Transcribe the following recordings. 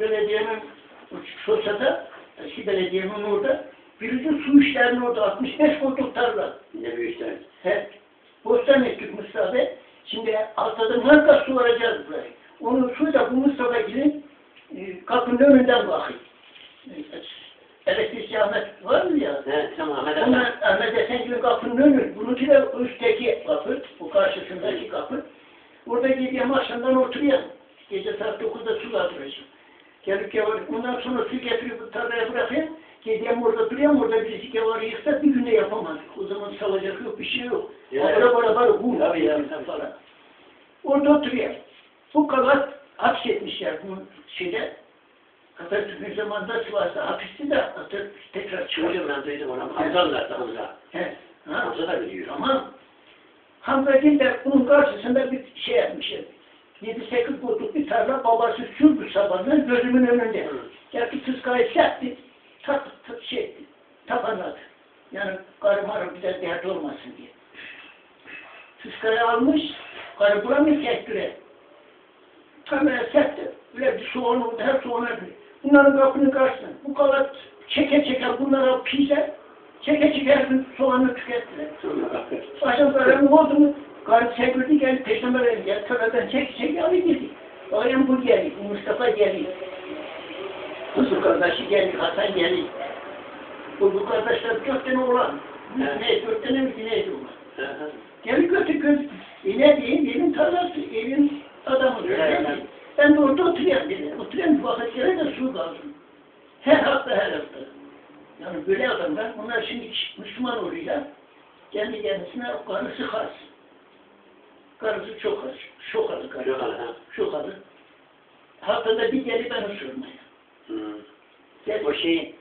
belediyenin Şosa'da, eski belediyenin orada, birinci su işlerinin orada 65 koltuk tarla. Ne büyük işler. He. Bostan ettik Mustafa Bey. Şimdi haftada muhakkak su varacağız buraya. Onun suyu da bu Mustafa Gil'in e, kapının önünden bakıyor. E, Elektrikçi Ahmet var mı ya? He tamam Ahmet abi. Onlar Ahmet Esencil'in kapının önü. Bununki de üstteki kapı. Bu karşısındaki kapı. Orada gidiyorum akşamdan oturuyorum. Gece saat 9'da su kaldıracağım. Gelip gelir. Ondan sonra su getirip tarlaya bırakayım. Gidiyorum orada duruyorum. Orada birisi gevarı yıksa bir günde yapamadık. O zaman salacak yok bir şey yok. Ya. Ara bara bara bu. Tabii ya. falan. Orada oturuyor. Bu kalat hapsetmişler bu şeyde. Atatürk'ün zamanında Sivas'ta hapisti de Atatürk tekrar çıkıyor. Duydum ben duydum onu. Hamza'lılar da Hamza. He. Ha. Hamza da biliyor. Tamam. Hamza Giller bunun karşısında bir şey yapmışlar. 7-8 koltuk bir tarla babası sürdü sabahına gözümün önünde. Hı. Geldi tıskayı serpti. Tak, tak şey etti. Tapanladı. Yani karı marı bir de dert olmasın diye. Tıskayı almış. Karı buramıyor sektire. Kamera serpti. Böyle bir soğan oldu. Her soğan öldü. Bunların kapının karşısında. Bu kadar çeke çeke bunlara pizza çeke çeke soğanı tükettiler. Başım böyle ne oldu mu? Karı çekildi geldi peşime verin gel. Töreden çek çek alı gitti. Ayım bu geldi. Bu Mustafa geldi. Kızıl kardeşi geldi. Hasan geldi. Bu, bu kardeşler dört tane oğlan. Ne dört tane mi? Hı hı. Gel götür göz. E ne diyeyim? Evin tarlası, evin adamı. Ben de orada oturuyorum. dedi. Oturuyorum bir vakit yere de su kaldım. Her hafta her hafta. Yani böyle adamlar, onlar şimdi Müslüman oluyorlar. Kendi kendisine karısı has. Karısı çok az. Çok az karısı. Çok az, ha. Çok az. Haftada bir gelip beni sormaya. Hı. Gel. O şey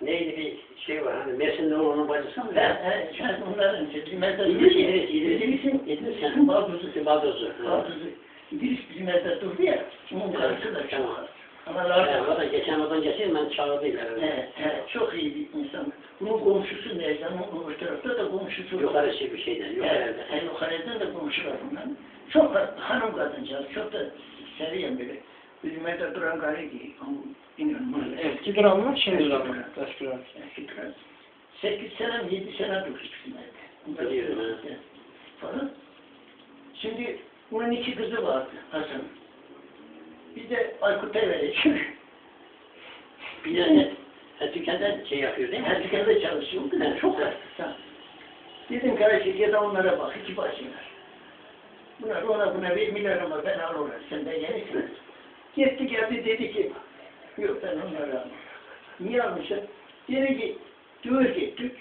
neydi bir şey var hani Mersin'de onun bacısı mı? He, he, sen onların bizim evde İdris, İdris, İdris. İdris'in, İdris'in balduzu. Baldozu. Hı. Balduzu. İdris bizim evde durdu ya, onun karısı da çok az. O da geçen odan geçeyim ben çağırdım herhalde. Evet, evet, çok iyi bir insan. Bunun komşusu Necdan, onun öbür tarafta da komşusu. Yukarı şey bir şeyden, yukarıda. evet, yukarıdan da komşular bunlar. Çok da hanım kadıncağız, çok da seviyorum böyle. Bizim evde duran değil, ama bilmiyorum. Eski duran mı, şimdi duran mı? Taş duran. Eski duran. Sekiz sene, yedi sene bizim evde. Biliyorum, Falan. Şimdi bunun iki kızı vardı Hasan. Bir de Aykut'a verecek. Bir de ha, dükkanda şey yapıyor değil mi? Her dükkanda çalışıyor. Bu da çok hasta. Dedim da onlara bak, iki başılar. Bunlar ona buna vermiyorlar ama ben alırlar. Sen de yenisin. Gitti geldi dedi ki, yok ben onları almam. Niye almışım? Dedi ki, düğür gittik,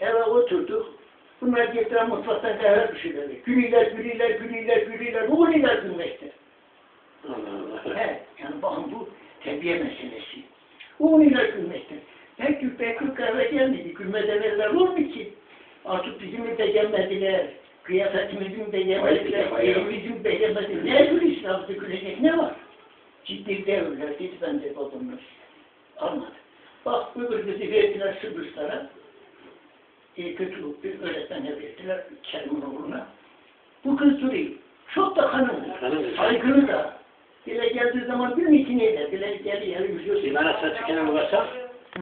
eve oturduk. Bunlar gittiler mutfaktan kahve pişirdiler. Gülüler, gülüler, gülüler, gülüler, uğurlular gülmekte. Allah Allah. He, yani bakın bu terbiye meselesi. Uğurlular gülmekte. Belki belki kahve gelmedi, gülmeden evvel olur mu ki? Artık bizim de gelmediler. Kıyafetimizin de gelmediler, evimizin de gelmediler. Ne gülüyorsun abi gülecek ne var? Ciddi devirler, dedi ben de babamla. Almadı. Bak öbür kızı verdiler Sıbrıslara. E, kötü bir öğretmene verdiler, Kerim'in oğluna. Bu kız duruyor. Çok da. Hanımdır. Saygılı da. Dile geldiği zaman bir mitini eder. Dile geldiği yeri. Bir bana satı kenara varsa